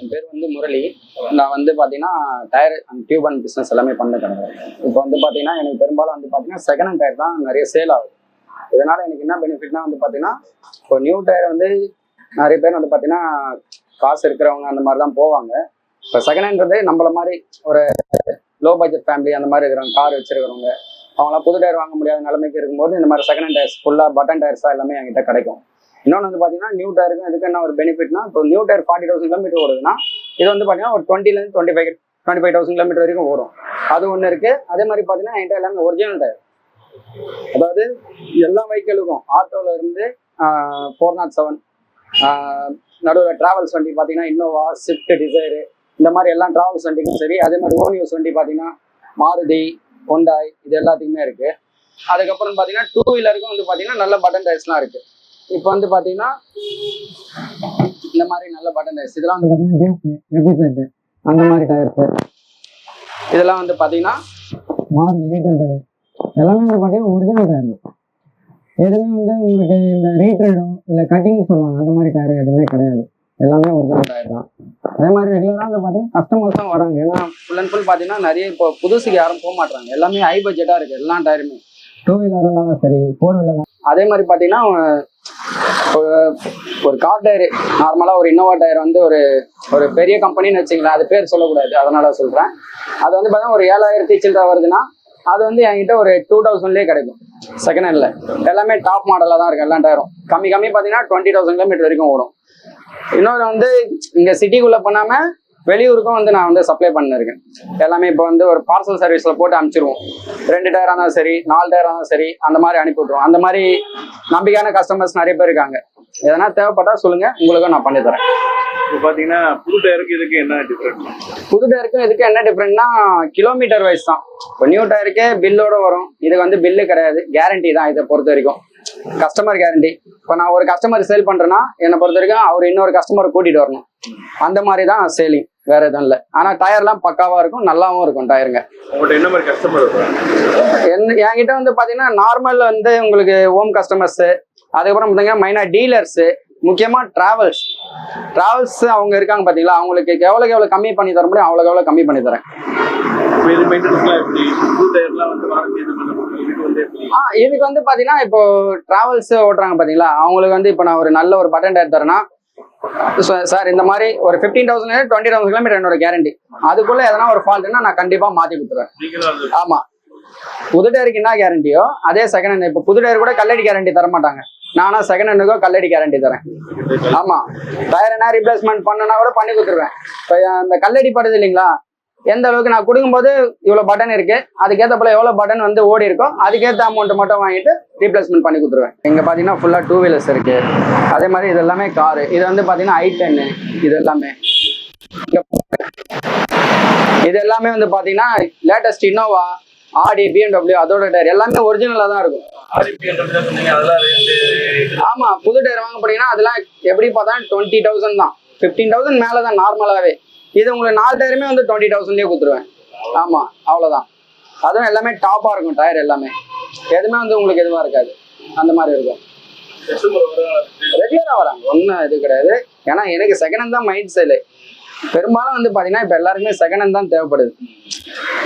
என் பேர் வந்து முரளி. நான் வந்து பார்த்தீங்கன்னா tyre and tube and business எல்லாமே பண்ண கிடையாது இப்போ வந்து பார்த்தீங்கன்னா எனக்கு பெரும்பாலும் வந்து பார்த்தீங்கன்னா செகண்ட் ஹேண்ட் டயர் தான் நிறைய சேல் ஆகுது. இதனால் எனக்கு என்ன பெனிஃபிட்னா வந்து பார்த்தீங்கன்னா இப்போ நியூ டயர் வந்து நிறைய பேர் வந்து பார்த்தீங்கன்னா காசு இருக்கிறவங்க அந்த மாதிரி தான் போவாங்க. இப்போ செகண்ட் ஹேண்ட்றது நம்மள மாதிரி ஒரு லோ பட்ஜெட் ஃபேமிலி அந்த மாதிரி இருக்கிறவங்க கார் வச்சிருக்கிறவங்க அவங்களாம் புது டயர் வாங்க முடியாத நிலைமைக்கு இருக்கும்போது இந்த மாதிரி செகண்ட் ஹேண்ட் டயர்ஸ் ஃபுல்லாக பட்டன் டயர்ஸாக எல்லாமே என்கிட்ட கிடைக்கும். இன்னொன்று வந்து பார்த்தீங்கன்னா நியூ டயருக்கு இதுக்கு என்ன ஒரு பெனிஃபிட்னா இப்போ new tyre forty thousand kilometre ஓடுதுன்னா இது வந்து பார்த்தீங்கன்னா ஒரு டுவெண்ட்டிலேருந்து twenty five twenty five thousand kilometre வரைக்கும் ஓடும். அது ஒன்று இருக்கு. அதே மாதிரி பார்த்தீங்கன்னா என்கிட்ட எல்லாமே ஒரிஜினல் டயர் அதாவது எல்லா வெஹிக்கிளுக்கும் ஆட்டோவில் இருந்து ஃபோர் நாட் செவன் நடுவில் டிராவல்ஸ் வண்டி பார்த்தீங்கன்னா இன்னோவா ஸ்விஃப்ட் டிசைரு இந்த மாதிரி எல்லா டிராவல்ஸ் வண்டிக்கும் சரி அதே மாதிரி ஓனியூஸ் வண்டி பார்த்தீங்கன்னா மாருதி ஹொண்டாய் இது எல்லாத்துக்குமே இருக்குது அதுக்கப்புறம் பார்த்தீங்கன்னா டூ வீலருக்கும் வந்து பார்த்தீங்கன்னா நல்ல பட்டன் டயர்ஸ்லாம் இருக்குது இப்போ வந்து பார்த்தீங்கன்னா இந்த மாதிரி நல்ல பட்டன் டயர்ஸ் இதெல்லாம் வந்து பார்த்தீங்கன்னா அந்த மாதிரி டயர்ஸ் இதெல்லாம் வந்து பார்த்தீங்கன்னா எல்லாமே வந்து பார்த்தீங்கன்னா ஒரிஜினல் டயர் எதுவுமே வந்து உங்களுக்கு இந்த ரீட்ரேடும் இல்லை கட்டிங் சொல்லுவாங்க அந்த மாதிரி டயர் எதுவுமே கிடையாது. எல்லாமே ஒரிஜினல் டயர் தான். அதே மாதிரி ரெகுலராக வந்து பார்த்தீங்கன்னா கஸ்டமர்ஸ் தான் வராங்க. ஏன்னா ஃபுல் அண்ட் ஃபுல் பார்த்தீங்கன்னா நிறைய இப்போ புதுசுக்கு யாரும் போக மாட்டாங்க எல்லாமே ஹை பட்ஜெட்டாக இருக்குது எல்லா டயருமே டூ வீலர் இருந்தாலும் சரி ஃபோர் வீலர் அதே மாதிரி பார்த்தீங்கன்னா ஒரு- ஒரு கார் டயர் நார்மலாக ஒரு இன்னோவா டயர் வந்து ஒரு ஒரு பெரிய கம்பெனின்னு வச்சுங்களேன் அது பேர் சொல்லக்கூடாது அதனால சொல்கிறேன் அது வந்து பார்த்தீங்கன்னா ஒரு ஏழாயிரத்தி சில்லற வருதுன்னா அது வந்து என்கிட்ட ஒரு டூ தௌசண்ட்லேயே கிடைக்கும். செகண்ட் ஹேண்டில் எல்லாமே டாப் மாடலாக தான் இருக்கு எல்லா டயரும் கம்மி கம்மி பார்த்தீங்கன்னா டுவெண்ட்டி தௌசண்ட் கிலோமீட்டர் வரைக்கும் ஓடும். இன்னொன்று வந்து இங்கே சிட்டிக்குள்ளே பண்ணாமல் வெளியூருக்கும் வந்து நான் வந்து சப்ளை பண்ணிருக்கேன். எல்லாமே இப்போ வந்து ஒரு பார்சல் சர்வீஸில் போட்டு அனுப்பிச்சிருவோம். ரெண்டு டயராக இருந்தாலும் சரி நாலு டயராக இருந்தாலும் சரி அந்த மாதிரி அனுப்பி விட்ருவோம் அந்த மாதிரி நம்பிக்கையான கஸ்டமர்ஸ் நிறைய பேர் இருக்காங்க. எதனா தேவைப்பட்டா சொல்லுங்க உங்களுக்கும் நான் பண்ணி தரேன். இப்போ பாத்தீங்கன்னா புது டயருக்கு இதுக்கு என்ன டிஃபரெண்ட் புது டயருக்கும் இதுக்கு என்ன டிஃப்ரெண்ட்னா கிலோமீட்டர் வைஸ் தான். இப்போ நியூ டயருக்கே பில்லோட வரும். இதுக்கு வந்து பில்லு கிடையாது. கேரண்டி தான் இதை பொறுத்த வரைக்கும். கஸ்டமர் கேரண்டி இப்போ நான் ஒரு கஸ்டமர் சேல் பண்றேன்னா என்னை பொறுத்த வரைக்கும் அவர் இன்னொரு கஸ்டமரை கூட்டிட்டு வரணும். அந்த மாதிரி தான் சேலிங் வேற எதுவும் இல்லை. ஆனால் டயர்லாம் பக்காவா இருக்கும் நல்லாவும் இருக்கும் டயருங்க என்ன மாதிரி கஸ்டமர் என்ன என்கிட்ட வந்து பார்த்தீங்கன்னா நார்மல் வந்து உங்களுக்கு ஹோம் கஸ்டமர்ஸு அதுக்கப்புறம் பார்த்தீங்கன்னா மெயினாக டீலர்ஸு முக்கியமாக ட்ராவல்ஸ் ட்ராவல்ஸ் அவங்க இருக்காங்க பார்த்தீங்களா அவங்களுக்கு எவ்வளோக்கு எவ்வளோ கம்மி பண்ணி தர முடியும் அவ்வளோக்கு எவ்வளோ கம்மி பண்ணி தரேன். இது மெயின்டெனன்ஸ்லாம் எப்படி புது டயர்லாம் வந்து வாரண்டி இந்த மாதிரி இருக்கும். இதுக்கு வந்து எப்படி ஆ இதுக்கு வந்து பார்த்தீங்கன்னா இப்போ ட்ராவல்ஸ் ஓட்டுறாங்க பார்த்தீங்களா அவங்களுக்கு வந்து இப்போ நான் ஒரு நல்ல ஒரு பட்டன் டயர் தரேன்னா சார் இந்த மாதிரி ஒரு fifteen thousand twenty thousand kilometre என்னோட கேரண்டி அதுக்குள்ள எதனா ஒரு ஃபால்ட்னா நான் கண்டிப்பாக மாற்றி கொடுத்துருவேன். நீங்களும் அந்த ஆமா. புது டயருக்கு என்ன கேரண்டியோ அதே செகண்ட் ஹேண்ட் இப்போ புது டயர் கூட கல்லடி கேரண்டி தர மாட்டாங்க. நானா செகண்ட் ஹேண்டுக்கோ கல்லடி கேரண்டி தரேன். ஆமா. டயர் என்ன ரீப்ளேஸ்மெண்ட் பண்ணனா கூட பண்ணி கொடுத்துருவேன். இப்போ அந்த கல்லடி படுது இல்லைங்களா? எந்த அளவுக்கு நான் கொடுக்கும்போது இவ்வளோ பட்டன் இருக்கு? அதுக்கேற்ற போல எவ்வளோ பட்டன் வந்து ஓடி இருக்கோ அதுக்கேற்ற அமௌண்ட் மட்டும் வாங்கிட்டு ரீப்ளேஸ்மெண்ட் பண்ணி கொடுத்துருவேன். இங்கே பார்த்தீங்கன்னா ஃபுல்லாக டூ வீலர்ஸ் இருக்கு. அதே மாதிரி இது எல்லாமே காரு இது வந்து பார்த்தீங்கன்னா ஐ டென்னு இது எல்லாமே. இது எல்லாமே வந்து பார்த்தீங்கன்னா லேட்டஸ்ட் இன்னோவா ஆடி பிஎம்டபிள்யூ அதோட டயர் எல்லாமே ஒரிஜினலாக தான் இருக்கும். ஆர்டிபி சொன்னீங்க. அதெல்லாம் ரேட்டு ஆமா புது டயர் வாங்க போனீங்கன்னா அதெல்லாம் எப்படி பார்த்தா டுவெண்ட்டி தௌசண்ட் தான். ஃபிஃப்டீன் தௌசண்ட் மேலே தான் நார்மலாகவே இது உங்களுக்கு நாலு டயருமே வந்து டுவெண்ட்டி தௌசண்ட்லேயே கொடுத்துருவேன். ஆமாம் அவ்வளோதான் அதுவும் எல்லாமே டாப்பாக இருக்கும் டயர் எல்லாமே. எதுவுமே வந்து உங்களுக்கு எதுவாக இருக்காது. அந்த மாதிரி இருக்கும். ரெகுலராக வராங்க. ஒன்றும் இது கிடையாது. ஏன்னா எனக்கு செகண்ட் ஹேண்ட் தான் மைண்ட் செல்லு பெரும்பாலும் வந்து பார்த்தீங்கன்னா இப்போ எல்லாருக்குமே செகண்ட் ஹேண்ட் தான் தேவைப்படுது.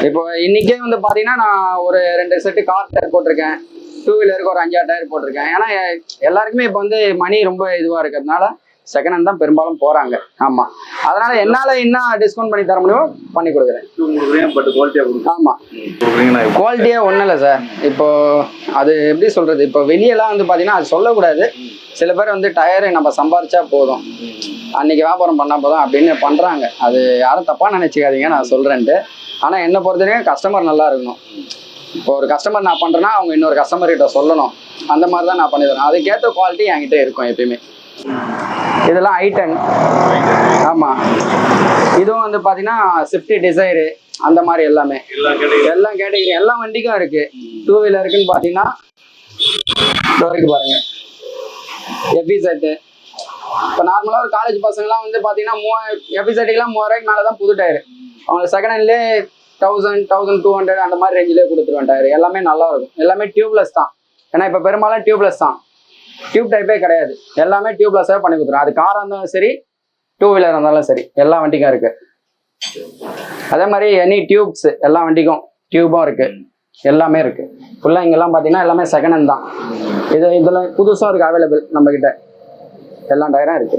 இப்போ இன்னைக்கே வந்து பார்த்தீங்கன்னா நான் ஒரு ரெண்டு செட்டு கார் டயர் போட்டிருக்கேன். டூ வீலருக்கு ஒரு அஞ்சாறு டயர் போட்டிருக்கேன். ஏன்னா எல்லாருக்குமே இப்போ வந்து மணி ரொம்ப இதுவாக இருக்கிறதுனால செகண்ட் ஹேண்ட் தான் பெரும்பாலும் போகிறாங்க ஆமாம் அதனால என்னால் என்ன டிஸ்கவுண்ட் பண்ணி தர முடியுமோ பண்ணி கொடுக்குறேன். கொடுக்குறீங்கன்னா குவாலிட்டியே ஒன்றும் இல்லை சார் இப்போ அது எப்படி சொல்றது? இப்போ வெளியெல்லாம் வந்து பார்த்தீங்கன்னா அது சொல்லக்கூடாது. சில பேர் வந்து டயரு நம்ம சம்பாரிச்சா போதும். அன்னைக்கு வியாபாரம் பண்ணா போதும் அப்படின்னு பண்றாங்க. அது யாரும் தப்பா நினைச்சுக்காதீங்க நான் சொல்றேன்ட்டு. ஆனா என்னை பொறுத்த வரைக்கும் கஸ்டமர் நல்லா இருக்கணும். இப்போ ஒரு கஸ்டமர் நான் பண்றேன்னா அவங்க இன்னொரு கஸ்டமர் கிட்ட சொல்லணும். அந்த மாதிரி தான் நான் பண்ணி தரேன். அதுக்கேற்ற குவாலிட்டி என்கிட்ட இருக்கும் எப்பயுமே. இதெல்லாம் ஐட்டன் ஆமா. இதுவும் வந்து பாத்தீங்கன்னா ஸ்விஃப்ட் டிசைரு அந்த மாதிரி எல்லாமே. எல்லாம் கேட்டகரி எல்லா வண்டிக்கும் இருக்கு. டூ வீலருக்குன்னு பாத்தீங்கன்னா இதோ இருக்கு பாருங்க. எஃபி செட்டு இப்போ நார்மலாக ஒரு காலேஜ் பசங்கலாம் வந்து பார்த்தீங்கன்னா மூவாயிரம் எஃபி செட்டுக்கெல்லாம் மூவாயிரம் மேலே தான் புது டயர் அவங்க செகண்ட் ஹேண்ட்லேயே தௌசண்ட் தௌசண்ட் டூ ஹண்ட்ரட் அந்த மாதிரி ரேஞ்சிலே கொடுத்துருவேன் டயர் எல்லாமே நல்லா இருக்கும். எல்லாமே டியூப்லெஸ் தான். ஏன்னா இப்போ பெரும்பாலும் டியூப்லெஸ் தான். டியூப் டைப்பே கிடையாது. எல்லாமே டியூப்லெஸ்ஸாக பண்ணி கொடுத்துரும். அது காராக இருந்தாலும் சரி டூ வீலர் இருந்தாலும் சரி எல்லா வண்டிக்கும் இருக்கு. அதே மாதிரி எனி டியூப்ஸ் எல்லா வண்டிக்கும் டியூபும் இருக்கு. எல்லாமே இருக்கு. ஃபுல்லாக இங்கெல்லாம் பார்த்தீங்கன்னா எல்லாமே செகண்ட் ஹேண்ட் தான். இது இதில் புதுசும் இருக்கு அவைலபிள் நம்ம எல்லா டயரும் இருக்கு.